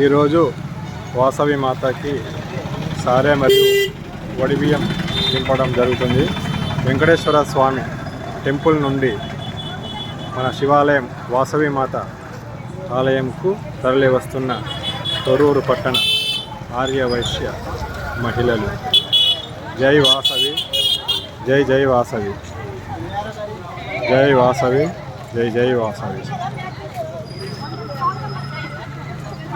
ఈరోజు వాసవి మాతకి సారే మరియు వడిబియ్యం నింపడం జరుగుతుంది. వెంకటేశ్వర స్వామి టెంపుల్ నుండి మన శివాలయం వాసవి మాత ఆలయంకు తరలి వస్తున్న తొరూరు పట్టణ ఆర్య వైశ్య మహిళలు. జై వాసవి జై జై వాసవి. జై వాసవి జై జై వాసవి.